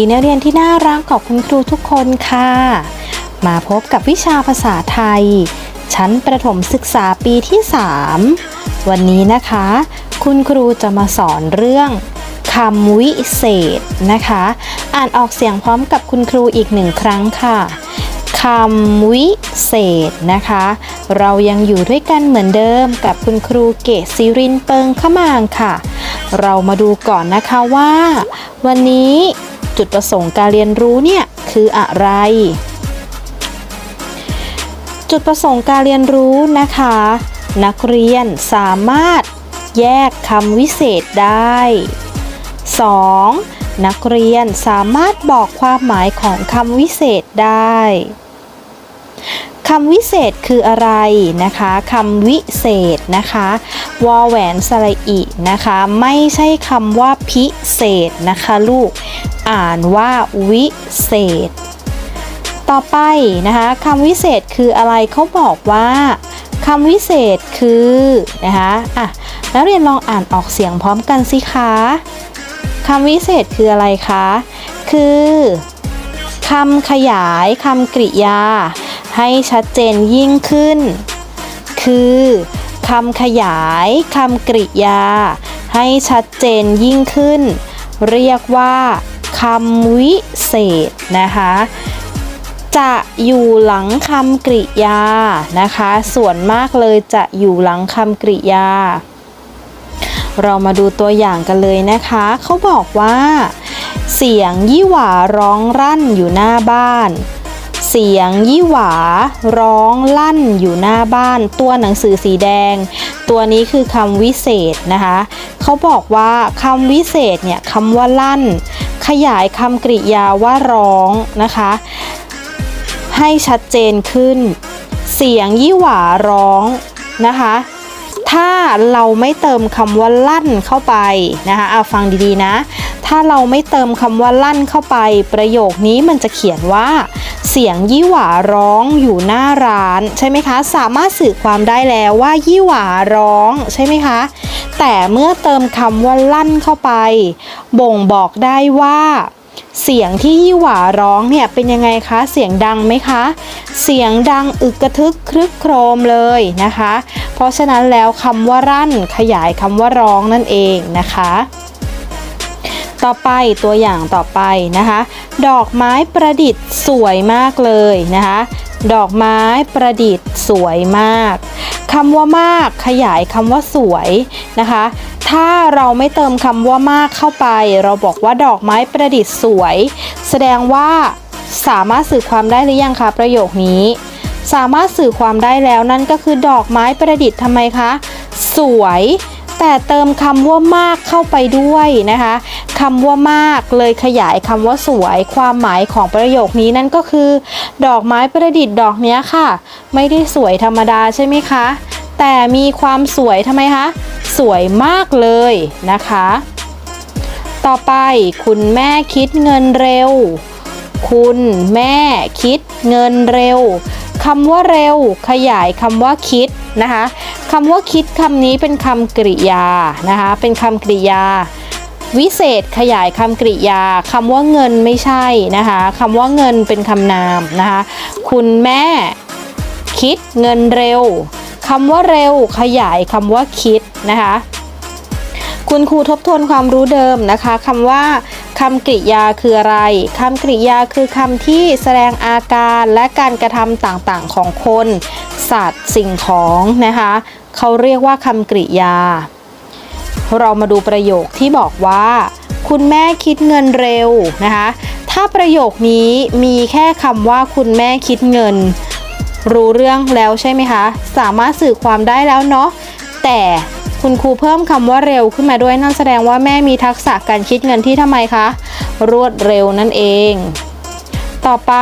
นักเรียนที่น่ารักขอบคุณครูทุกคนค่ะ มาพบกับวิชาภาษาไทย ชั้นประถมศึกษาปีที่ 3 วันนี้นะคะ คุณครูจะมาสอนเรื่องคำวิเศษนะคะ อ่านออกเสียงพร้อมกับคุณครูอีกหนึ่งครั้งค่ะคำวิเศษนะคะ เรายังอยู่ด้วยกันเหมือนเดิมกับคุณครูเกศศิรินเปิงขมางค่ะ เรามาดูก่อนนะคะว่า วันนี้ จุดประสงค์การเรียนรู้เนี่ยคืออะไร จุดประสงค์การเรียนรู้นะคะ นักเรียนสามารถแยกคำวิเศษได้ 2. นักเรียนสามารถบอกความหมายของคำวิเศษได้ คำวิเศษคืออะไรนะคะคำวิเศษนะคะวอแหวนสระอินะคะ ไม่ใช่คำว่าพิเศษนะคะลูก อ่านว่าวิเศษ ต่อไปนะคะคำวิเศษคืออะไรเขาบอกว่าคำวิเศษคือนะคะอะนักเรียนลองอ่านออกเสียงพร้อมกันสิคะคำวิเศษคืออะไรคะ คือคำขยายคำกริยา ให้ชัดเจนยิ่งขึ้น คือคำขยายคำกริยา ให้ชัดเจนยิ่งขึ้น เรียกว่าคำวิเศษนะคะ จะอยู่หลังคำกริยานะคะ ส่วนมากเลยจะอยู่หลังคำกริยา เรามาดูตัวอย่างกันเลยนะคะ เขาบอกว่า เสียงยี่หวาร้องรั่นอยู่หน้าบ้าน เสียงยี่หวา ร้องลั่นอยู่หน้าบ้าน ตัวหนังสือสีแดง ตัวนี้คือคำวิเศษนะคะเขาบอกว่าคำวิเศษเนี่ยคำว่าลั่น ขยายคำกริยาว่าร้องนะคะ ให้ชัดเจนขึ้น เสียงยี่หวาร้องนะคะถ้าเราไม่เติมคำว่าลั่นเข้าไปนะคะเอาฟังดีๆนะ ถ้าเราไม่เติมคำว่าลั่นเข้าไป ประโยคนี้มันจะเขียนว่า เสียงยี่หวาร้องอยู่หน้าร้าน ใช่ไหมคะ สามารถสื่อความได้แล้วว่ายี่หวาร้องใช่ไหมคะ แต่เมื่อเติมคำว่าลั่นเข้าไป บ่งบอกได้ว่าเสียงที่ยี่หวาร้องเนี่ยเป็นยังไงคะ เสียงดังไหมคะ เสียงดังอึกกระทึกครึกโครมเลยนะคะ เพราะฉะนั้นแล้วคำว่ารั่นขยายคำว่าร้องนั่นเองนะคะ ต่อไปตัวอย่างต่อไปนะคะ ดอกไม้ประดิษฐ์สวยมากเลยนะคะ ดอกไม้ประดิษฐ์สวยมากคำว่ามากขยายคำว่าสวยนะคะ ถ้าเราไม่เติมคำว่ามากเข้าไป เราบอกว่าดอกไม้ประดิษฐ์สวย แสดงว่าสามารถสื่อความได้หรือยังคะประโยคนี้ สามารถสื่อความได้แล้วนั่นก็คือดอกไม้ประดิษฐ์ทำไมคะ สวย แต่เติมคำว่ามากเข้าไปด้วยนะคะคำว่ามากเลยขยายคำว่าสวย ความหมายของประโยคนี้นั่นก็คือ ดอกไม้ประดิษฐ์ดอกนี้ค่ะ ไม่ได้สวยธรรมดาใช่ไหมคะ แต่มีความสวยทำไมคะสวยมากเลยนะคะ ต่อไปคุณแม่คิดเงินเร็ว คุณแม่คิดเงินเร็วคำว่าเร็วขยายคำว่าคิดนะคะ คำว่าคิดคำนี้เป็นคำกริยานะคะ เป็นคำกริยา วิเศษขยายคำกริยาคำว่าเงินไม่ใช่นะคะคำว่าเงินเป็นคำนามนะคะ คุณแม่คิดเงินเร็วคำว่าเร็วขยายคำว่าคิดนะคะ คุณครูทบทวนความรู้เดิมนะคะคำว่าคำกริยาคืออะไรคำกริยาคือคำที่แสดงอาการและการกระทำต่างๆของคน สัตว์สิ่งของนะคะ เขาเรียกว่าคำกริยา เรามาดูประโยคที่บอกว่า คุณแม่คิดเงินเร็วนะคะ ถ้าประโยคนี้มีแค่คำว่าคุณแม่คิดเงิน รู้เรื่องแล้วใช่ไหมคะ สามารถสื่อความได้แล้วเนาะแต่คุณครูเพิ่มคำว่าเร็วขึ้นมาด้วยนั่นแสดงว่าแม่มีทักษะการคิดเงินที่ทำไมคะ รวดเร็วนั่นเอง ต่อไป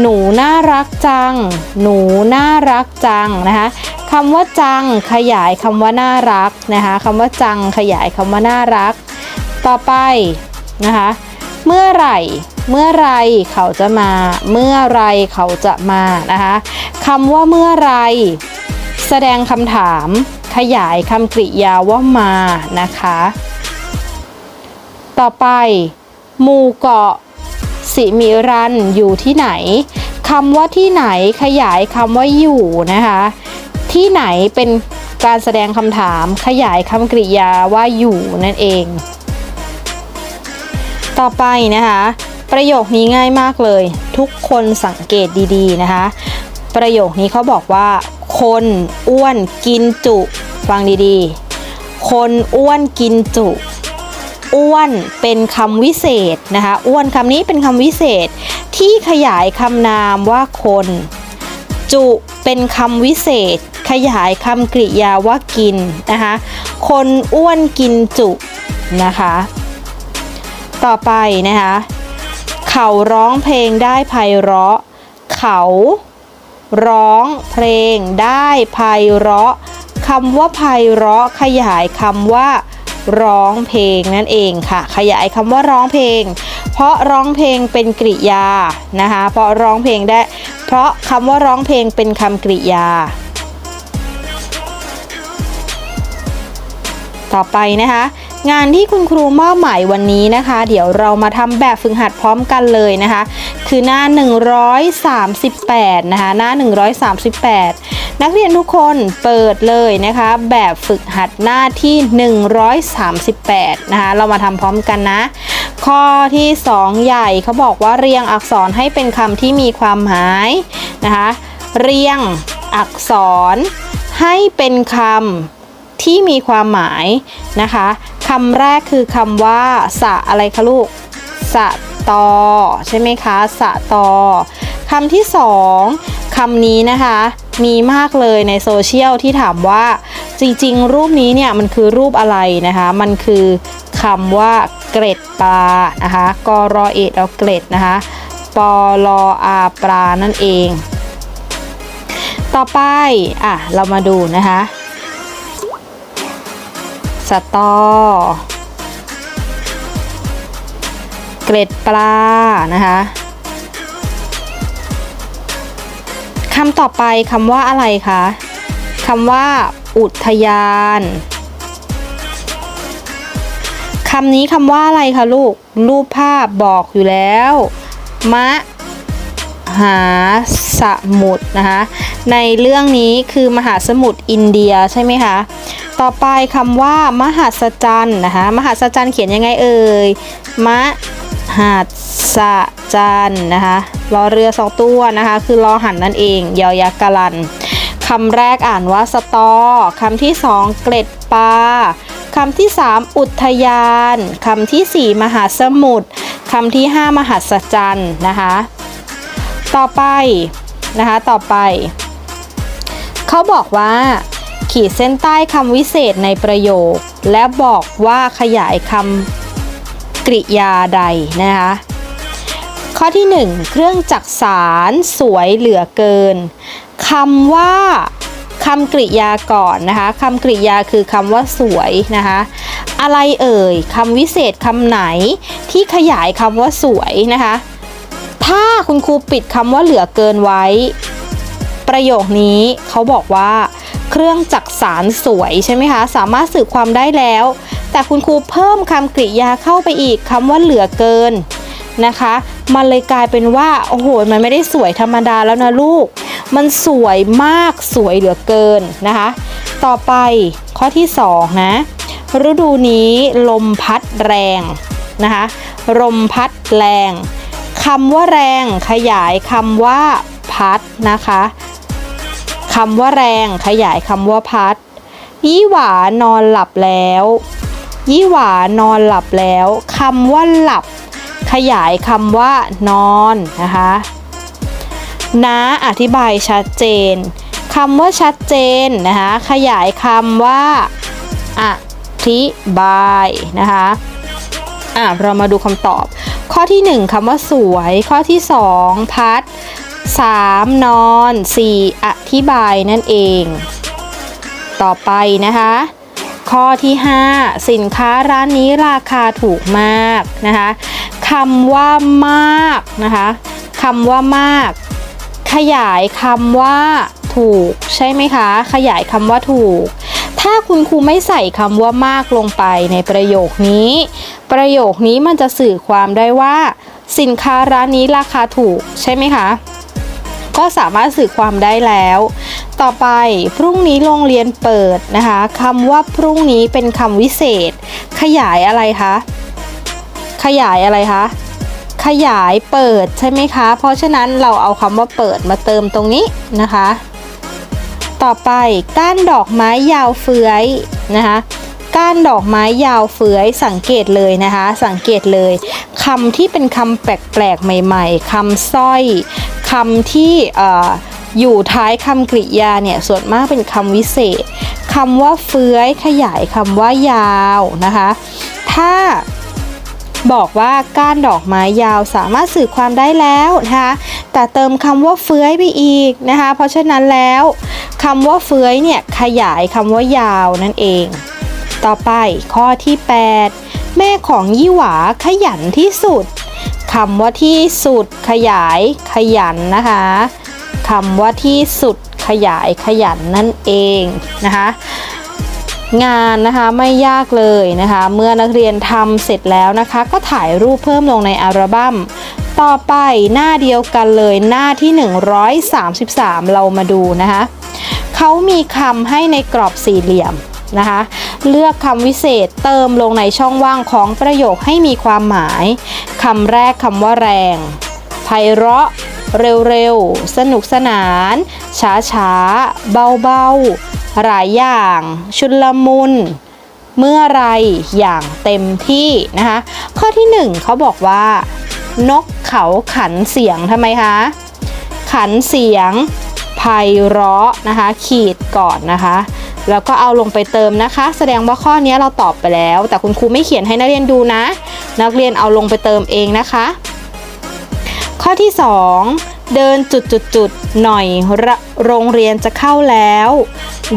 หนูน่ารักจัง หนูน่ารักจังนะคะ คำว่าจังขยายคำว่าน่ารักนะคะคำว่าจังขยายคำว่าน่ารัก ต่อไปนะคะเมื่อไหร่เมื่อไรเขาจะมา เมื่อไรเขาจะมานะคะคำว่าเมื่อไร แสดงคำถาม ขยายคำกริยาว่ามานะคะ ต่อไปหมู่เกาะสิมิรันอยู่ที่ไหนคำว่าที่ไหนขยายคำว่าอยู่นะคะ ที่ไหนเป็นการแสดงคำถามขยายคำกริยาว่าอยู่นั่นเอง ต่อไปนะคะ ประโยคนี้ง่ายมากเลย ทุกคนสังเกตดีๆนะคะ ประโยคนี้เขาบอกว่า คนอ้วนกินจุ ฟังดีๆ คนอ้วนกินจุ อ้วนเป็นคำวิเศษนะคะ อ้วนคำนี้เป็นคำวิเศษ ที่ขยายคำนามว่าคน จุเป็นคำวิเศษ ขยายคำกริยาว่ากินนะคะ คนอ้วนกินจุนะคะ ต่อไปนะคะ เขาร้องเพลงได้ไพเราะ เขาร้องเพลงได้ไพเราะคำว่าไพเราะขยายคำว่าร้องเพลงนั่นเองค่ะ ขยายคำว่าร้องเพลง เพราะร้องเพลงเป็นกริยานะคะ เพราะร้องเพลงได้ เพราะคำว่าร้องเพลงเป็นคำกริยา ต่อไปนะคะ งานที่คุณครูมอบหมายวันนี้นะคะ เดี๋ยวเรามาทำแบบฝึกหัดพร้อมกันเลยนะคะ คือหน้า 138 นะคะหน้า 138 นักเรียนทุกคนเปิดเลยนะคะ แบบฝึกหัดหน้าที่ 138 นะคะ เรามาทำพร้อมกันนะ ข้อที่ 2 ใหญ่เขาบอกว่าเรียงอักษรให้เป็นคำที่มีความหมายนะคะ เรียงอักษรให้เป็นคำ ที่มีความหมายนะคะคำแรกคือคำว่า สะอะไรคะลูก สะตอ ใช่ไหมคะ สะตอคำที่สองคำนี้นะคะ มีมากเลยในโซเชียลที่ถามว่า จริงๆ รูปนี้เนี่ยมันคือรูปอะไรนะคะ มันคือคำว่าเกร็ดปลานะคะกรอเอ็ดเอาเกร็ดนะคะปอลออาปลานั่นเอง ต่อไปอะเรามาดูนะคะ สตอ เกล็ดปลานะคะคำต่อไปคำว่าอะไรคะคำว่า อุทยานคำนี้คำว่าอะไรคะลูก รูปภาพบอกอยู่แล้ว มะ หาสมุทรนะคะ ในเรื่องนี้คือมหาสมุทรอินเดียใช่ไหมคะ ต่อไปคำว่ามหัศจรรย์นะคะมหัศจรรย์เขียนยังไงเอ่ยมหัศจรรย์นะคะรอเรือสองตัวนะคะ คือรอหันนั่นเองยอยักษ์กะลันคำแรกอ่านว่าสตอคำที่สองเกล็ดปลาคำที่สามอุทยานคำที่สี่มหาสมุทรคำที่ห้ามหัศจรรย์นะคะ ต่อไปนะคะต่อไป เขาบอกว่า ขีดเส้นใต้คำวิเศษในประโยค และบอกว่าขยายคำกริยาใดนะคะข้อที่ 1 เครื่องจักสารสวยเหลือเกินคำว่าคำกริยาก่อนนะคะคำกริยาคือคำว่าสวยนะคะอะไรเอ่ยคำวิเศษคำไหนที่ขยายคำว่าสวยนะคะ ถ้าคุณครูปิดคำว่าเหลือเกินไว้ ประโยคนี้เขาบอกว่า เครื่องจักสารสวยใช่ไหมคะ สามารถสื่อความได้แล้ว แต่คุณครูเพิ่มคำกริยาเข้าไปอีกคำว่าเหลือเกินนะคะ มันเลยกลายเป็นว่าโอ้โหมันไม่ได้สวยธรรมดาแล้วนะลูก มันสวยมากสวยเหลือเกินนะคะ ต่อไปข้อที่2นะฤดูนี้ลมพัดแรงนะคะลมพัดแรงคำว่าแรงขยายคำว่าพัดนะคะ คำว่าแรงขยายคำว่าพัด ยี่หวานอนหลับแล้ว ยี่หวานอนหลับแล้วคำว่าหลับ ขยายคำว่านอนนะคะน้าอธิบายชัดเจนคำว่าชัดเจนนะคะขยายคำว่าอธิบายนะคะอะเรามาดูคำตอบ ข้อที่ 1คำว่าสวย ข้อที่ 2 พัด 3 นอน 4 อธิบายนั่นเอง ต่อไปนะคะ ข้อที่ 5 สินค้าร้านนี้ราคาถูกมากนะคะคำว่ามากนะคะคำว่ามาก ขยายคำว่าถูกใช่ไหมคะ ขยายคำว่าถูก ถ้าคุณครูไม่ใส่คำว่ามากลงไปในประโยคนี้ ประโยคนี้มันจะสื่อความได้ว่า สินค้าร้านนี้ราคาถูกใช่ไหมคะ ก็สามารถสื่อความได้แล้ว ต่อไปพรุ่งนี้โรงเรียนเปิดนะคะคำว่าพรุ่งนี้เป็นคำวิเศษ ขยายอะไรคะขยายอะไรคะขยายเปิดใช่ไหมคะ เพราะฉะนั้นเราเอาคำว่าเปิดมาเติมตรงนี้นะคะ ต่อไปก้านดอกไม้ยาวเฟื้อยนะคะก้านดอกไม้ยาวเฟื้อยสังเกตเลยนะคะ สังเกตเลยคำที่เป็นคำแปลกๆใหม่ ๆคำสร้อย คำที่เอ่ออยู่ท้ายคำกริยาเนี่ยส่วนมากเป็นคำวิเศษคำว่าเฟื้อยขยายคำว่ายาวนะคะ ถ้าบอกว่าก้านดอกไม้ยาวสามารถสื่อความได้แล้วนะคะแต่เติมคำว่าเฟื้อยไปอีกนะคะ เพราะฉะนั้นแล้วคำว่าเฟื้อยเนี่ยขยายคำว่ายาวนั่นเอง ต่อไปข้อที่ 8 แม่ของยี่หวาขยันที่สุด คำว่าที่สุดขยายขยันนะคะคำว่าที่สุดขยายขยันนั่นเองนะคะงานนะคะไม่ยากเลยนะคะ เมื่อนักเรียนทำเสร็จแล้วนะคะ ก็ถ่ายรูปเพิ่มลงในอัลบั้มต่อไปหน้าเดียวกันเลยหน้าที่ 133 เรามาดูนะคะเขามีคำให้ในกรอบสี่เหลี่ยม นะคะ เลือกคำวิเศษเติมลงในช่องว่างของประโยคให้มีความหมายคำแรกคำว่าแรงไพเราะ เร็วๆ สนุกสนาน ช้าๆ เบาๆ หลายอย่าง ชุนลมุนเมื่อไรอย่างเต็มที่นะคะ ข้อที่หนึ่งเขาบอกว่า นกเขาขันเสียงทำไมคะขันเสียงไพเราะนะคะ ขีดก่อนนะคะ แล้วก็เอาลงไปเติมนะคะ แสดงว่าข้อนี้เราตอบไปแล้ว แต่คุณครูไม่เขียนให้นักเรียนดูนะ นักเรียนเอาลงไปเติมเองนะคะ ข้อที่ 2 เดินจุดจุดจุดหน่อยระโรงเรียนจะเข้าแล้ว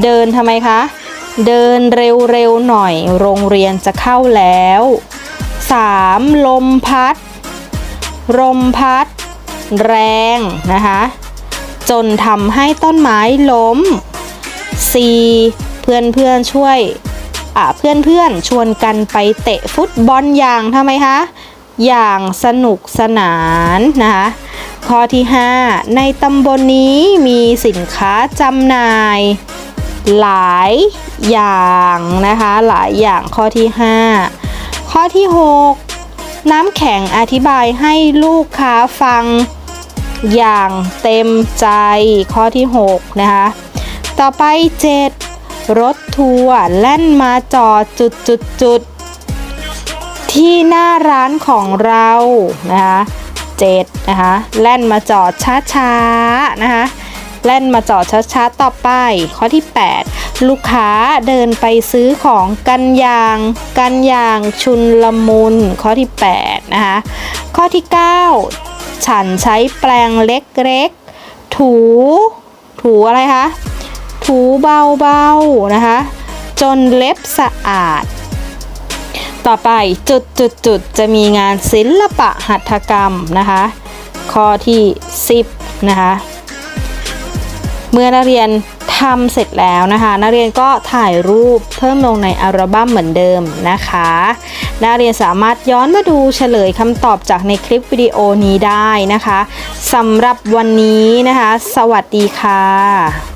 เดินทำไมคะเดินเร็วๆหน่อย โรงเรียนจะเข้าแล้ว 3. ลมพัด ลมพัด แรงนะคะ จนทำให้ต้นไม้ล้ม 4. เพื่อนเพื่อนช่วยอะเพื่อนเพื่อนชวนกันไปเตะฟุตบอลอย่างทำไมคะอย่างสนุกสนานนะคะข้อที่ 5 ในตำบลนนี้มีสินค้าจำหน่าย หลายอย่างนะคะหลายอย่างข้อที่ 5 ข้อที่ 6 น้ำแข็งอธิบายให้ลูกค้าฟังอย่างเต็มใจข้อที่ 6 นะคะ ต่อไป 7 รถทัวร์แล่นมาจอดจุดจุดจุดที่หน้าร้านของเรานะคะเจ็ดนะคะแล่นมาจอดช้าๆนะคะแล่นมาจอดช้าๆต่อไป ข้อที่ 8 ลูกค้าเดินไปซื้อของกันอย่างกันอย่างชุนละมุนข้อที่8นะคะข้อที่ 9 ฉันใช้แปรงเล็กๆ ถู ถูอะไรคะ ถูเบาๆนะคะ จนเล็บสะอาด ต่อไปจุดจุดจุดๆจะมีงานศิลปะหัตถกรรมนะคะ ข้อที่ 10 นะคะ เมื่อนักเรียนทำเสร็จแล้วนะคะ นักเรียนก็ถ่ายรูปเพิ่มลงในอัลบั้มเหมือนเดิมนะคะ นักเรียนสามารถย้อนมาดูเฉลยคำตอบจากในคลิปวิดีโอนี้ได้นะคะสำหรับวันนี้นะคะ สวัสดีค่ะ